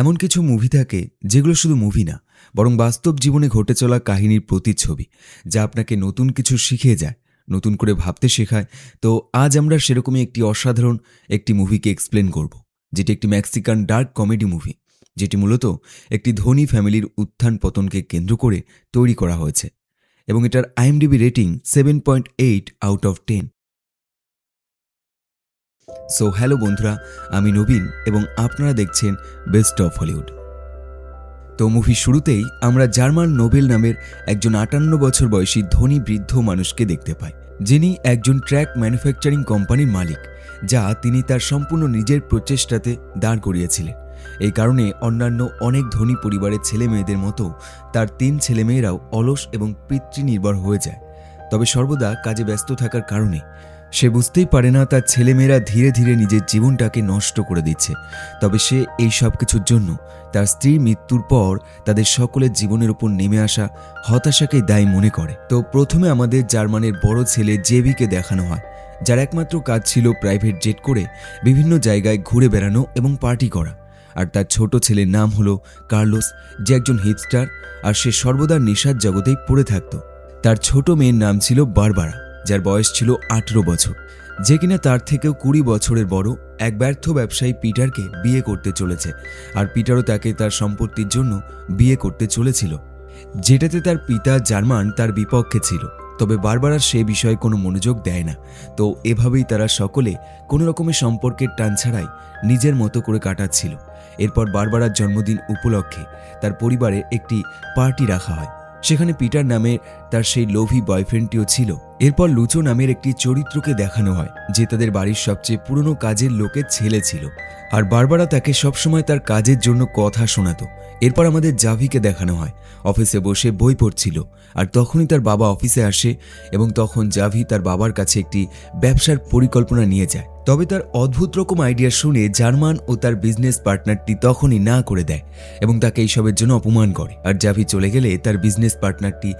এমন কিছু মুভি থাকে যেগুলো শুধু মুভি না, বরং বাস্তব জীবনে ঘটে চলা কাহিনীর প্রতিচ্ছবি, যা আপনাকে নতুন কিছু শিখিয়ে যায়, নতুন করে ভাবতে শেখায়। তো আজ আমরা সেরকমই একটি অসাধারণ একটি মুভিকে এক্সপ্লেন করব, যেটি একটি মেক্সিকান ডার্ক কমেডি মুভি যেটি মূলত একটি ধনী ফ্যামিলির উত্থান পতনকে কেন্দ্র করে তৈরি করা হয়েছে। এবং এটার IMDb rating seven point eight out of ten so hello বন্ধুরা, আমি নবীন এবং আপনারা দেখছেন বেস্ট অফ হলিউড তো মুভি শুরুতেই আমরা জার্মান নোবেল নামের একজন আটান্ন বছর বয়সী ধনী বৃদ্ধ মানুষকে দেখতে পাই, যিনি একজন ট্র্যাক ম্যানুফ্যাকচারিং কোম্পানির মালিক, যা তিনি তার সম্পূর্ণ নিজের প্রচেষ্টাতে দাঁড় করিয়েছিলেন। এই কারণে অন্যান্য অনেক ধনী পরিবারের ছেলে মেয়েদের মতো তার তিন ছেলেমেয়েরাও অলস এবং পিতৃনির্ভর হয়ে যায়। তবে সর্বদা কাজে ব্যস্ত থাকার কারণে সে বুঝতেই পারে না তার ছেলেমেয়েরা ধীরে ধীরে নিজের জীবনটাকে নষ্ট করে দিচ্ছে। তবে সে এই সব কিছুর জন্য তার স্ত্রীর মৃত্যুর পর তাদের সকলের জীবনের উপর নেমে আসা হতাশাকেই দায়ী মনে করে। তো প্রথমে আমাদের জার্মানের বড় ছেলে জেভিকে দেখানো হয়, যার একমাত্র কাজ ছিল প্রাইভেট জেট করে বিভিন্ন জায়গায় ঘুরে বেড়ানো এবং পার্টি করা। আর তার ছোট ছেলের নাম হলো কার্লোস, যে একজন হিপস্টার আর সে সর্বদা নেশার জগতেই পড়ে থাকত। তার ছোট মেয়ের নাম ছিল বারবারা। যার বয়স ছিল আঠেরো বছর। যে কিনা তার থেকেও কুড়ি বছরের বড় এক ব্যর্থ ব্যবসায়ী পিটারকে বিয়ে করতে চলেছে আর পিটারও তাকে তার সম্পত্তির জন্য বিয়ে করতে চলেছিল। যেটাতে তার পিতা জার্মান তার বিপক্ষে ছিল, তবে বারবার আর সে বিষয়ে কোনো মনোযোগ দেয় না। তো এভাবেই তারা সকলে কোনো রকমের সম্পর্কের টান ছাড়াই নিজের মতো করে কাটাচ্ছিল। এরপর বারবারার জন্মদিন উপলক্ষে তার পরিবারে একটি পার্টি রাখা হয়। সেখানে পিটার নামে তার সেই লোভী বয়ফ্রেন্ডটিও ছিল। এরপর লুচো নামের একটি চরিত্রকে দেখানো হয়, যে তাদের বাড়ির সবচেয়ে পুরনো কাজের লোকের ছেলে ছিল। আর বারবারা তাকে সবসময় তার কাজের জন্য কথা শোনাতো। এরপর আমাদের জাভিকে দেখানো হয়। অফিসে বসে বই পড়ছিল, আর তখনই তার বাবা অফিসে আসে এবং তখন জাভি তার বাবার কাছে একটি ব্যবসার পরিকল্পনা নিয়ে যায়। তবে তার অদ্ভুত রকম আইডিয়া শুনে জার্মান ও তার বিজনেস পার্টনারটি তখনই না করে দেয় এবং তাকে এইসবের জন্য অপমান করে। আর জাভি চলে গেলে তার বিজনেস পার্টনারটি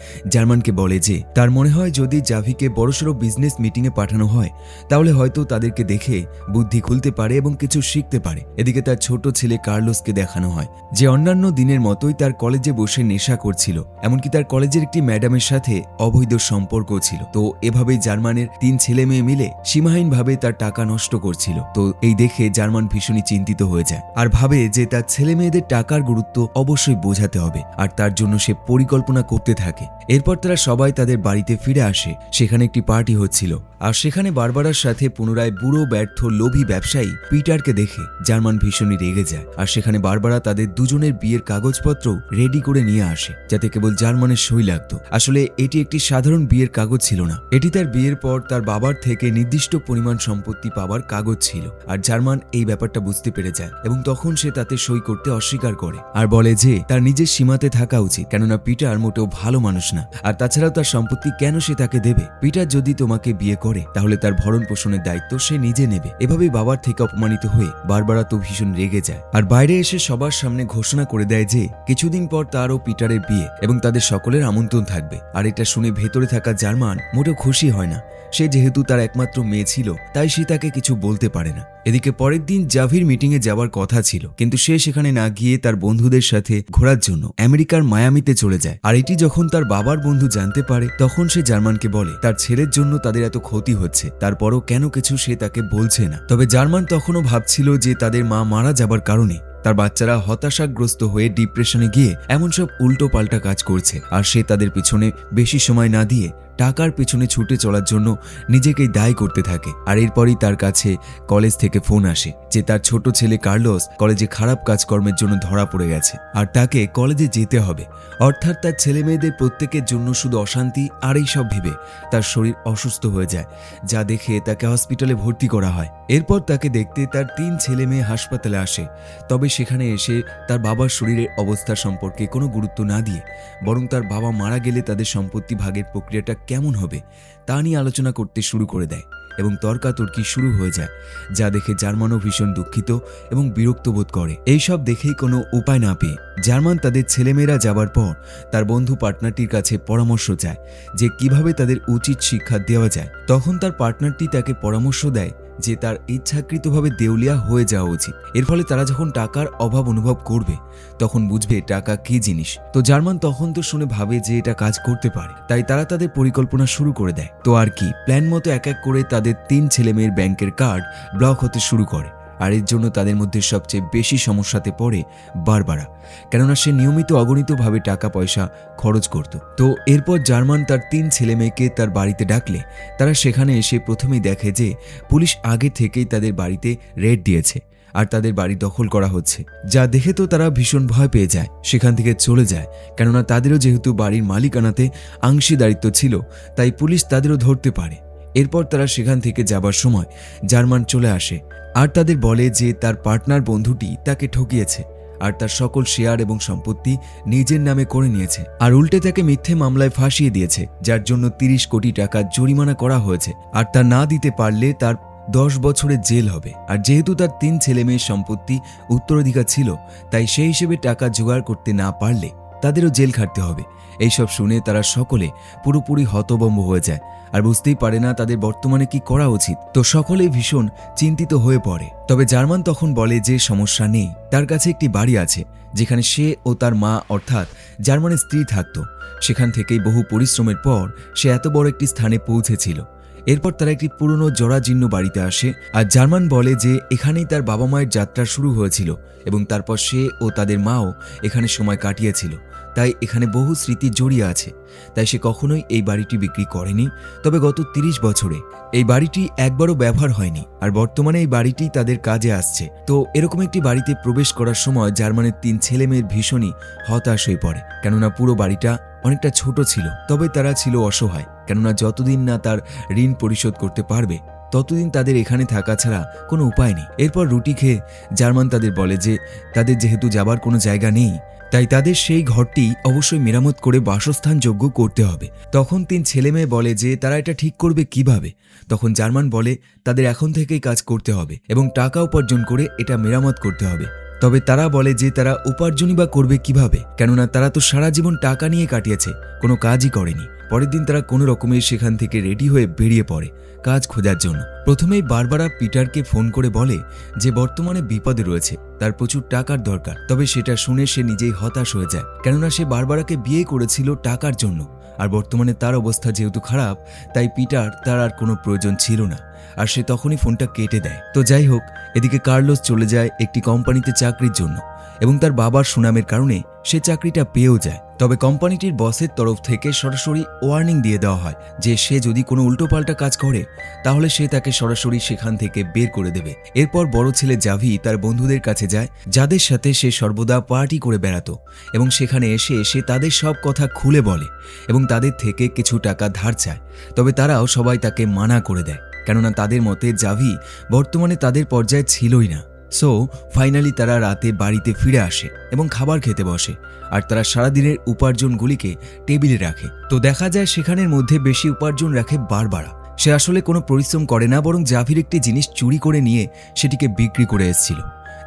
জার্মানকে বলে যে, তার মনে হয় যদি জাভিকে বড়সড় বিজনেস মিটিংয়ে পাঠানো হয়, তাহলে হয়তো তাদেরকে দেখে বুদ্ধি খুলতে পারে এবং কিছু শিখতে পারে। এদিকে তার ছোট ছেলে কার্লোসকে দেখানো হয়, যে অন্যান্য দিনের মতোই তার কলেজে বসে নেশা করছিল, এমনকি তার কলেজের একটি ম্যাডামের সাথে অবৈধ সম্পর্ক ছিল। তো এভাবেই জার্মানের তিন ছেলে মেয়ে মিলে সীমাহীনভাবে তার টাকা নষ্ট করছিল। তো এই দেখে জার্মান ভীষণই চিন্তিত হয়ে যায়, আর ভাবে যে তার ছেলে মেয়েদের টাকার গুরুত্ব অবশ্যই বোঝাতে হবে, আর তার জন্য সে পরিকল্পনা করতে থাকে। এরপর তারা সবাই তাদের বাড়িতে ফিরে আসে। সেখানে একটি পার্টি হচ্ছিল। আর সেখানে বারবারার সাথে পুনরায় বুড়ো, ব্যর্থ, লোভী ব্যবসায়ী পিটারকে দেখে জার্মান ভীষণই রেগে যায়। আর সেখানে বারবারা তাদের দুজনের বিয়ের কাগজপত্র রেডি করে নিয়ে আসে, যাতে কেবল জার্মানের সই লাগতো। আসলে এটি একটি সাধারণ বিয়ের কাগজ ছিল না। এটি তার বিয়ের পর তার বাবার থেকে নির্দিষ্ট পরিমাণ সম্পত্তি পাওয়ার কাগজ ছিল। আর জার্মান এই ব্যাপারটা বুঝতে পেরে যায় এবং তখন সে তাতে সই করতে অস্বীকার করে। আর বলে যে, তার নিজের সীমাতে থাকা উচিত, কেননা পিটার মোটেও ভালো মানুষ না। আর তাছাড়াও তার সম্পত্তি কেন সে তাকে দেবে? পিটার যদি তোমাকে বিয়ে করে, তাহলে তার ভরণ পোষণের দায়িত্ব সে নিজে নেবে। এভাবেই বাবার থেকে অপমানিত হয়ে বারবারা তো ভীষণ রেগে যায়। আর বাইরে এসে সবার সামনে ঘোষণা করে দেয় যে, কিছুদিন পর তার ও পিটারের বিয়ে এবং তাদের সকলের আমন্ত্রণ থাকবে। আর এটা শুনে ভেতরে থাকা জার্মান মোটেও খুশি হয় না। সে যেহেতু তার একমাত্র মেয়ে ছিল, তাই সে তাকে কিছু বলতে পারে না। এদিকে পরের দিন জাভির মিটিংয়ে যাওয়ার কথা ছিল, কিন্তু সে সেখানে না গিয়ে তার বন্ধুদের সাথে ঘোরার জন্য আমেরিকার মায়ামিতে চলে যায়। আর এটি যখন তার বাবার বন্ধু জানতে পারে, তখন সে জার্মানকে বলে, তার ছেলের জন্য তাদের এত ক্ষতি হচ্ছে, তারপরও কেন কিছু সে তাকে বলছে না? তবে জার্মান তখনও ভাবছিল যে তাদের মা মারা যাবার কারণে, তার বাচ্চারা হতাশাগ্রস্ত হয়ে ডিপ্রেশনে গিয়ে এমন সব উল্টো পাল্টা কাজ করছে, আর সে তাদের পিছনে বেশি সময় না দিয়ে টাকার পেছনে ছুটে চলার জন্য নিজেকেই দায়ী করতে থাকে। আর এরপরই তার কাছে কলেজ থেকে ফোন আসে যে তার ছোট ছেলে কার্লোস কলেজে খারাপ কাজকর্মের জন্য ধরা পড়ে গেছে আর তাকে কলেজে যেতে হবে। অর্থাৎ তার ছেলে মেয়েদের প্রত্যেকের জন্য শুধু অশান্তি আর এই সব ভেবে তার শরীর অসুস্থ হয়ে যায়, যা দেখে তাকে হসপিটালে ভর্তি করা হয়। এরপর তাকে দেখতে তার তিন ছেলে মেয়ে হাসপাতালে আসে, তবে সেখানে এসে তার বাবার শরীরের অবস্থা সম্পর্কে কোনো গুরুত্ব না দিয়ে, বরং তার বাবা মারা গেলে তাদের সম্পত্তি ভাগের প্রক্রিয়াটা কেমন হবে তা নিয়ে আলোচনা করতে শুরু করে দেয় এবং তর্কাতর্কি শুরু হয়ে যায়, যা দেখে জার্মানও ভীষণ দুঃখিত এবং বিরক্ত বোধ করে। এইসব দেখেই কোনো উপায় না পেয়ে জার্মান তাদের ছেলেমেয়েরা যাবার পর তার বন্ধু পার্টনারটির কাছে পরামর্শ চায় যে কীভাবে তাদের উচিত শিক্ষা দেওয়া যায়। তখন তার পার্টনারটি তাকে পরামর্শ দেয় যে তার ইচ্ছাকৃতভাবে দেউলিয়া হয়ে যাওয়া উচিত। এর ফলে তারা যখন টাকার অভাব অনুভব করবে, তখন বুঝবে টাকা কি জিনিস। তো জার্মান তখন তো শুনে ভাবে যে এটা কাজ করতে পারে। তাই তারা তাদের পরিকল্পনা শুরু করে দেয়। তো আর কি? প্ল্যান মতো এক এক করে তাদের তিন ছেলেমেয়ের ব্যাংকের কার্ড ব্লক হতে শুরু করে। আর এর জন্য তাদের মধ্যে সবচেয়ে বেশি সমস্যাতে পড়ে বারবারা। কেননা সে নিয়মিত অগণিতভাবে টাকা পয়সা খরচ করত। তো এরপর জার্মান তার তিন ছেলে মেয়েকে তার বাড়িতে ডাকলে। তারা সেখানে এসে প্রথমেই দেখে যে, পুলিশ আগে থেকেই তাদের বাড়িতে রেড দিয়েছে আর তাদের বাড়ি দখল করা হচ্ছে। যা দেখে তো তারা ভীষণ ভয় পেয়ে যায়, সেখান থেকে চলে যায়। কেননা তাদেরও যেহেতু বাড়ির মালিকানাতে অংশীদারিত্ব ছিল, তাই পুলিশ তাদেরও ধরতে পারে। এরপর তারা সেখান থেকে যাবার সময় জার্মান চলে আসে, আর তাদের বলে যে তার পার্টনার বন্ধুটি তাকে ঠকিয়েছে, আর তার সকল শেয়ার এবং সম্পত্তি নিজের নামে করে নিয়েছে, আর উল্টে তাকে মিথ্যে মামলায় ফাঁসিয়ে দিয়েছে, যার জন্য তিরিশ কোটি টাকা জরিমানা করা হয়েছে, আর তা না দিতে পারলে তার দশ বছরের জেল হবে। আর যেহেতু তার তিন ছেলে মেয়ের সম্পত্তি উত্তরাধিকার ছিল, তাই সেই হিসেবে টাকা জোগাড় করতে না পারলে তাদেরও জেল খাটতে হবে। এইসব শুনে তারা সকলে পুরোপুরি হতবম্ব হয়ে যায়। আর বুঝতেই পারে না তাদের বর্তমানে কি করা উচিত। তো সকলেই ভীষণ চিন্তিত হয়ে পড়ে। তবে জার্মান তখন বলে যে সমস্যা নেই। তার কাছে একটি বাড়ি আছে, যেখানে সে ও তার মা অর্থাৎ জার্মানের স্ত্রী থাকত। সেখান থেকেই বহু পরিশ্রমের পর সে এত বড় একটি স্থানে পৌঁছেছিল। এরপর তারা একটি পুরনো জরাজীর্ণ বাড়িতে আসে আর জার্মান বলে যে এখানেই তার বাবা মায়ের যাত্রা শুরু হয়েছিল এবং তারপর সে ও তাদের মাও এখানে সময় কাটিয়েছিল। তাই এখানে বহু স্মৃতি জড়িয়ে আছে। তাই সে কখনোই এই বাড়িটি বিক্রি করেনি। তবে গত তিরিশ বছরে এই বাড়িটি একবারও ব্যবহার হয়নি আর বর্তমানে এই বাড়িটি তাদের কাজে আসছে। তো এরকম একটি বাড়িতে প্রবেশ করার সময় জার্মানের তিন ছেলে মেয়ের ভীষণই হতাশ হয়ে পড়ে। কেননা পুরো বাড়িটা অনেকটা ছোট ছিল, তবে তারা ছিল অসহায়। কেননা যতদিন না তার ঋণ পরিশোধ করতে পারবে, ততদিন তাদের এখানে থাকা ছাড়া কোনো উপায় নেই। এরপর রুটি খেয়ে জার্মান তাদের বলে যে, তাদের যেহেতু যাবার কোনো জায়গা নেই, তাই তাদের সেই ঘরটি অবশ্যই মেরামত করে বাসস্থান যোগ্য করতে হবে। তখন তিন ছেলে মেয়ে বলে যে, তারা এটা ঠিক করবে কীভাবে? তখন জার্মান বলে, তাদের এখন থেকেই কাজ করতে হবে এবং টাকা উপার্জন করে এটা মেরামত করতে হবে। তবে তারা বলে যে তারা উপার্জনই বা করবে কীভাবে? কেননা তারা তো সারা জীবন টাকা নিয়ে কাটিয়েছে, কোনো কাজই করেনি। পরের দিন তারা কোনো রকমে সেখান থেকে রেডি হয়ে বেরিয়ে পড়ে কাজ খোঁজার জন্য। প্রথমেই বারবারা পিটারকে ফোন করে বলে যে বর্তমানে বিপদে রয়েছে, তার প্রচুর টাকার দরকার। তবে সেটা শুনে সে নিজেই হতাশ হয়ে যায়, কেননা সে বারবারাকে বিয়ে করেছিল টাকার জন্য। আর বর্তমানে তার অবস্থা যেহেতু খারাপ, তাই পিটার তার আর কোনো প্রয়োজন ছিল না। আর সে তখনই ফোনটা কেটে দেয়। তো যাই হোক, এদিকে কার্লোস চলে যায় একটি কোম্পানিতে চাকরির জন্য এবং তার বাবার সুনামের কারণে সে চাকরিটা পেয়েও যায়। তবে কোম্পানিটির বসের তরফ থেকে সরাসরি ওয়ার্নিং দিয়ে দেওয়া হয় যে সে যদি কোনো উল্টোপাল্টা কাজ করে, তাহলে সে তাকে সরাসরি সেখান থেকে বের করে দেবে। এরপর বড় ছেলে জাভি তার বন্ধুদের কাছে যায়, যাদের সাথে সে সর্বদা পার্টি করে বেড়াতো এবং সেখানে এসে সে তাদের সব কথা খুলে বলে এবং তাদের থেকে কিছু টাকা ধার চায়। তবে তারাও সবাই তাকে মানা করে দেয়। কেননা তাদের মতে জাভি বর্তমানে তাদের পর্যায়ে ছিলই না। সো ফাইনালি তারা রাতে বাড়িতে ফিরে আসে এবং খাবার খেতে বসে, আর তারা সারাদিনের উপার্জনগুলিকে টেবিলে রাখে। তো দেখা যায় সেখানের মধ্যে বেশি উপার্জন রাখে বারবারা। সে আসলে কোনো পরিশ্রম করে না, বরং জাভির একটি জিনিস চুরি করে নিয়ে সেটিকে বিক্রি করে এসেছিল,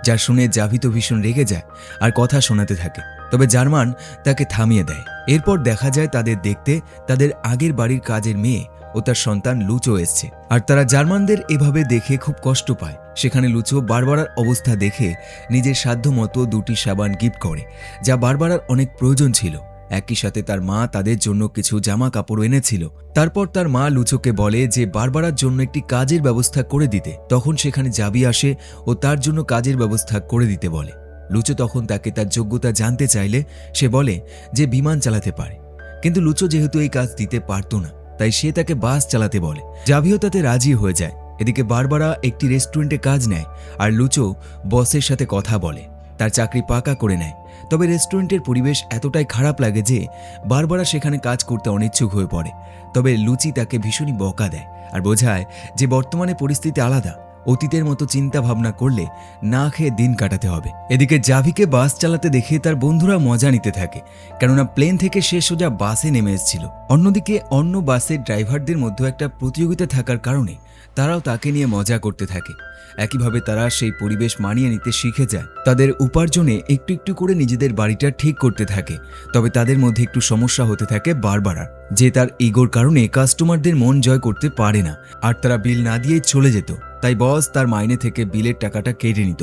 যা শুনে জাভি তো ভীষণ রেগে যায় আর কথা শোনাতে থাকে। তবে জার্মান তাকে থামিয়ে দেয়। এরপর দেখা যায় তাদের দেখতে তাদের আগের বাড়ির কাজের মেয়ে ও তার সন্তান লুচো এসছে। আর তারা জার্মানদের এভাবে দেখে খুব কষ্ট পায়। সেখানে লুচো বারবারার অবস্থা দেখে নিজের সাধ্য মতো দুটি সাবান গিফট করে, যা বারবারার অনেক প্রয়োজন ছিল। একই সাথে তার মা তাদের জন্য কিছু জামা কাপড় এনেছিল। তারপর তার মা লুচোকে বলে যে বারবারার জন্য একটি কাজের ব্যবস্থা করে দিতে। তখন সেখানে জাবি আসে ও তার জন্য কাজের ব্যবস্থা করে দিতে বলে। লুচো তখন তাকে তার যোগ্যতা জানতে চাইলে সে বলে যে বিমান চালাতে পারে। কিন্তু লুচো যেহেতু এই কাজ দিতে পারতো না তাই সে তাকে বাস চালাতে বলে। জাভিও তাতে রাজি হয়ে যায়। এদিকে বারবারা একটি রেস্টুরেন্টে কাজ নেয় আর লুচো বসের সাথে কথা বলে। তার চাকরি পাকা করে নেয়। তবে রেস্টুরেন্টের পরিবেশ এতটাই খারাপ লাগে যে বারবারা সেখানে কাজ করতে অনিচ্ছুক হয়ে পড়ে। তবে লুচি তাকে ভীষণই বকা দেয় আর বোঝায় যে বর্তমানে পরিস্থিতি আলাদা। অতীতের মতো চিন্তা ভাবনা করলে না খেয়ে দিন কাটাতে হবে। এদিকে জাভিকে বাস চালাতে দেখে তার বন্ধুরা মজা নিতে থাকে, কেননা প্লেন থেকে সে সোজা বাসে নেমে এসেছিল। অন্যদিকে অন্য বাসের ড্রাইভারদের মধ্যে একটা প্রতিযোগিতা থাকার কারণে তারাও তাকে নিয়ে মজা করতে থাকে। একইভাবে তারা সেই পরিবেশ মানিয়ে নিতে শিখে যায়। তাদের উপার্জনে একটু একটু করে নিজেদের বাড়িটা ঠিক করতে থাকে, তবে তাদের মধ্যে একটু সমস্যা হতে থাকে বারবারার, যে তার ইগোর কারণে কাস্টমারদের মন জয় করতে পারে না, আর তারা বিল না দিয়ে চলে যেত। তাই বস তার মাইনে থেকে বিলের টাকাটা কেটে নিত।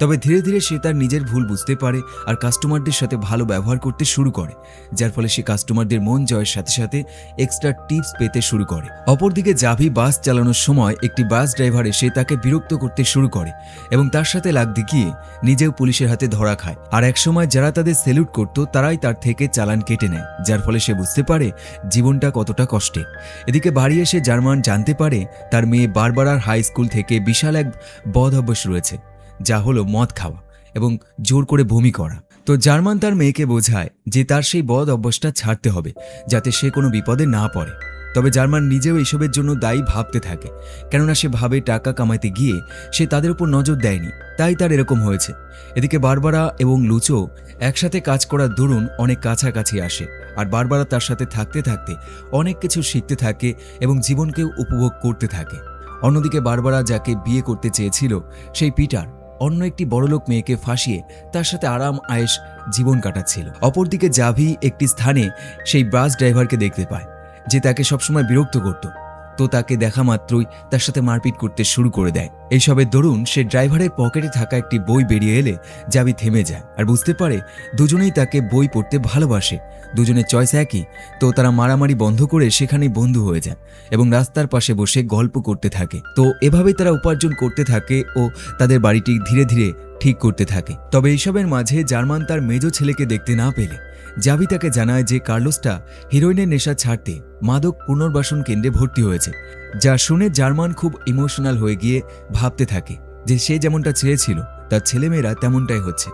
তবে ধীরে ধীরে সে তার নিজের ভুল বুঝতে পারে আর কাস্টমারদের সাথে ভালো ব্যবহার করতে শুরু করে, যার ফলে সে কাস্টমারদের মন জয়ের সাথে সাথে এক্সট্রা টিপস পেতে শুরু করে। অপরদিকে জাভি বাস চালানোর সময় একটি বাস ড্রাইভার এসে তাকে বিরক্ত করতে শুরু করে এবং তার সাথে লাগ দেখিয়ে নিজেও পুলিশের হাতে ধরা খায়। আর একসময় যারা তাদের সেলুট করত, তারাই তার থেকে চালান কেটে নেয়, যার ফলে সে বুঝতে পারে জীবনটা কতটা কষ্টে। এদিকে বাড়ি এসে জার্মান জানতে পারে, তার মেয়ে বারবারার হাই স্কুল থেকে বিশাল এক বদ অভ্যাস রয়েছে, যা হলো মদ খাওয়া এবং জোর করে বমি করা। তো জার্মান তার মেয়েকে বোঝায় যে তার সেই বদ অভ্যাসটা ছাড়তে হবে, যাতে সে কোনো বিপদে না পড়ে। তবে জার্মান নিজেও এসবের জন্য দায়ী ভাবতে থাকে, কেননা সে ভাবে টাকা কামাইতে গিয়ে সে তাদের উপর নজর দেয়নি, তাই তার এরকম হয়েছে। এদিকে বারবারা এবং লুচো একসাথে কাজ করার দরুন অনেক কাছাকাছি আসে, আর বারবারা তার সাথে থাকতে থাকতে অনেক কিছু শিখতে থাকে এবং জীবনকেও উপভোগ করতে থাকে। অন্যদিকে বারবারা যাকে বিয়ে করতে চেয়েছিল, সেই পিটার অন্য একটি বড়লোক মেয়েকে ফাঁসিয়ে তার সাথে আরাম আয়েস জীবন কাটাচ্ছিল। অপরদিকে জাভি একটি স্থানে সেই বাস ড্রাইভারকে দেখতে পায়, যে তাকে সবসময় বিরক্ত করত। তো তাকে দেখা মাত্রই তার সাথে মারপিট করতে শুরু করে দেয়। এইসবের দরুন সে ড্রাইভারের পকেটে থাকা একটি বই বেরিয়ে এলে জাভি থেমে যায়। আর বুঝতে পারে দুজনেই তাকে বই পড়তে ভালোবাসে। দুজনের চয়েস একই, তো তারা মারামারি বন্ধ করে সেখানেই বন্ধু হয়ে যায় এবং রাস্তার পাশে বসে গল্প করতে থাকে। তো এভাবেই তারা উপার্জন করতে থাকে ও তাদের বাড়িটি ধীরে ধীরে ঠিক করতে থাকে। তবে এইসবের মাঝে জার্মান তার মেজ ছেলেকে দেখতে না পেলে। জাভি তাকে জানায় যে কার্লোসটা হিরোইনের নেশা ছাড়তে মাদক পুনর্বাসন কেন্দ্রে ভর্তি হয়েছে, যা শুনে জার্মান খুব ইমোশনাল হয়ে গিয়ে ভাবতে থাকে যে সে যেমনটা চেয়েছিল, তার ছেলেমেয়েরা তেমনটাই হচ্ছে।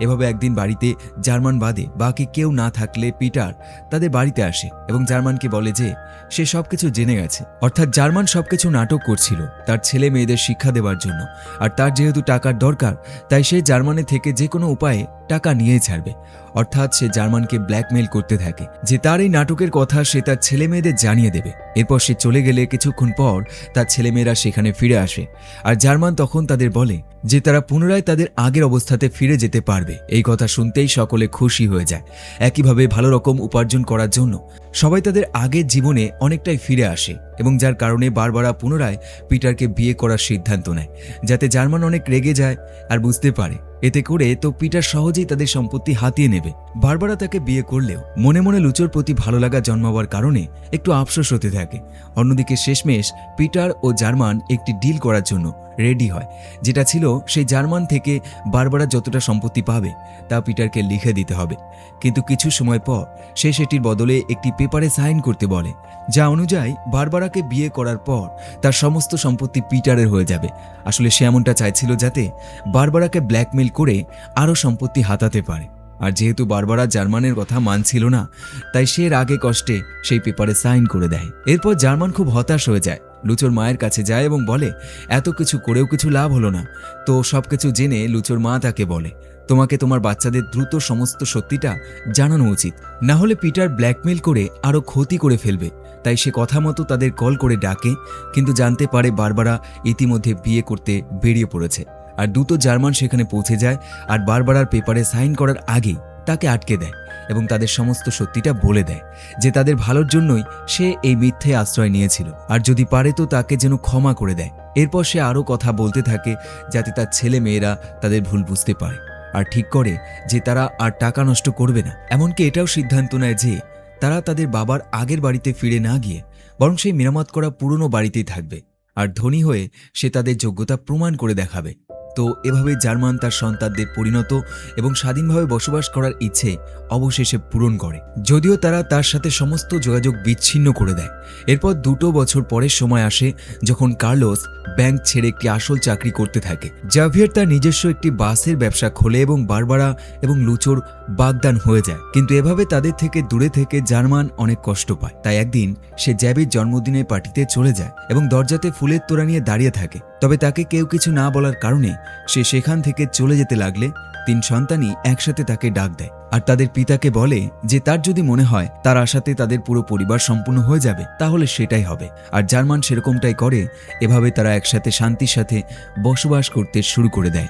এভাবে একদিন বাড়িতে জার্মান বাদে বাকি কেউ না থাকলে পিটার তাদের বাড়িতে আসে এবং জার্মানকে বলে যে সে সবকিছু জেনে গেছে। অর্থাৎ জার্মান সবকিছু নাটক করছিল তার ছেলে মেয়েদের শিক্ষা দেওয়ার জন্য। আর তার যেহেতু টাকার দরকার, তাই সে জার্মানি থেকে যে কোনো উপায়ে টাকা নিয়ে ছাড়বে। অর্থাৎ সে জার্মানকে ব্ল্যাকমেইল করতে থাকে। যে তার এই নাটকের কথা সে তার ছেলে মেয়েদের জানিয়ে দেবে। এরপর সে চলে গেলে কিছুক্ষণ পর তার ছেলেমেয়েরা সেখানে ফিরে আসে। আর জার্মান তখন তাদের বলে যে তারা পুনরায় তাদের আগের অবস্থাতে ফিরে যেতে পারবে। এই কথা শুনতেই সকলে খুশি হয়ে যায়। একইভাবে ভালো রকম উপার্জন করার জন্য সবাই তাদের আগের জীবনে অনেকটাই ফিরে আসে। এবং যার কারণে বারবারা পুনরায় পিটারকে বিয়ে করার সিদ্ধান্ত নেয়, যাতে জার্মান অনেক রেগে যায় আর বুঝতে পারে। এতে করে তো পিটার সহজেই তাদের সম্পত্তি হাতিয়ে নেবে। বারবারা তাকে বিয়ে করলেও মনে মনে লুচোর প্রতি ভালো লাগা জন্মাবার কারণে একটু আফসোস হতে থাকে। অন্যদিকে শেষমেশ পিটার ও জার্মান একটি ডিল করার জন্য রেডি হয়। যেটা ছিল সেই জার্মান থেকে বারবারা যতটা সম্পত্তি পাবে, তা পিটারকে লিখে দিতে হবে। কিন্তু কিছু সময় পর সে সেটির বদলে একটি পেপারে সাইন করতে বলে, যা অনুযায়ী বারবারাকে বিয়ে করার পর তার সমস্ত সম্পত্তি পিটারের হয়ে যাবে। আসলে সে এমনটা চাইছিল যাতে বারবারাকে ব্ল্যাকমেল করে আরও সম্পত্তি হাতাতে পারে। আর যেহেতু বারবারা জার্মানের কথা মানছিল না, তাই সে রাগে কষ্টে সেই পেপারে সাইন করে দেয়। এরপর জার্মান খুব হতাশ হয়ে যায়। লুচোর মায়ের কাছে যায় এবং বলে, এত কিছু করেও কিছু লাভ হলো না। তো সবকিছু জেনে লুচোর মা তাকে বলে, তোমাকে তোমার বাচ্চাদের দ্রুত সমস্ত সত্যিটা জানানো উচিত। না হলে পিটার ব্ল্যাকমেল করে আরও ক্ষতি করে ফেলবে। তাই সে কথা মতো তাদের কল করে ডাকে, কিন্তু জানতে পারে বারবারা ইতিমধ্যে বিয়ে করতে বেরিয়ে পড়েছে। আর দ্রুত জার্মান সেখানে পৌঁছে যায়, আর বারবারার পেপারে সাইন করার আগেই তাকে আটকে দেয় এবং তাদের সমস্ত সত্যিটা বলে দেয় যে তাদের ভালোর জন্যই সে এই মিথ্যে আশ্রয় নিয়েছিল। আর যদি পারে তো তাকে যেন ক্ষমা করে দেয়। এরপর সে আরও কথা বলতে থাকে যাতে তার ছেলে মেয়েরা তাদের ভুল বুঝতে পারে। আর ঠিক করে যে তারা আর টাকা নষ্ট করবে না। এমনকি এটাও সিদ্ধান্ত নেয় যে তারা তাদের বাবার আগের বাড়িতে ফিরে না গিয়ে বরং সেই মেরামত করা পুরনো বাড়িতেই থাকবে। আর ধনী হয়ে সে তাদের যোগ্যতা প্রমাণ করে দেখাবে। তো এভাবে জার্মান তার সন্তানদের পরিণত এবং স্বাধীনভাবে বসবাস করার ইচ্ছে অবশেষে পূরণ করে। যদিও তারা তার সাথে সমস্ত যোগাযোগ বিচ্ছিন্ন করে দেয়। এরপর দুটো বছর পরের সময় আসে যখন কার্লোস ব্যাংক ছেড়ে একটি আসল চাকরি করতে থাকে। জাভিয়ার তার নিজস্ব একটি বাসের ব্যবসা খোলে এবং বারবারা এবং লুচোর বাগদান হয়ে যায়। কিন্তু এভাবে তাদের থেকে দূরে থেকে জার্মান অনেক কষ্ট পায়। তাই একদিন সে জ্যাবির জন্মদিনের পার্টিতে চলে যায় এবং দরজাতে ফুলের তোড়া নিয়ে দাঁড়িয়ে থাকে। তবে তাকে কেউ কিছু না বলার কারণে সে সেখান থেকে চলে যেতে লাগলে তিন সন্তানই একসাথে তাকে ডাক দেয়। আর তাদের পিতাকে বলে যে তার যদি মনে হয় তার আশাতে তাদের পুরো পরিবার সম্পূর্ণ হয়ে যাবে, তাহলে সেটাই হবে। আর জার্মান সেরকমটাই করে, এভাবে তারা একসাথে শান্তির সাথে বসবাস করতে শুরু করে দেয়।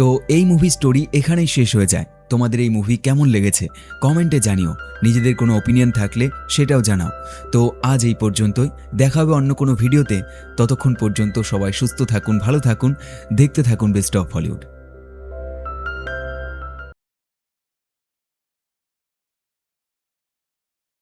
তো এই মুভি স্টোরি এখানেই শেষ হয়ে যায়। তোমাদের এই মুভি কেমন লেগেছে? কমেন্টে জানিও। নিজেদের কোনো অপিনিয়ন থাকলে সেটাও জানাও। তো আজ এই পর্যন্তই। দেখা হবে অন্য কোনো ভিডিওতে ততক্ষণ পর্যন্ত সবাই সুস্থ থাকুন, ভালো থাকুন। দেখতে থাকুন বেস্ট অফ হলিউড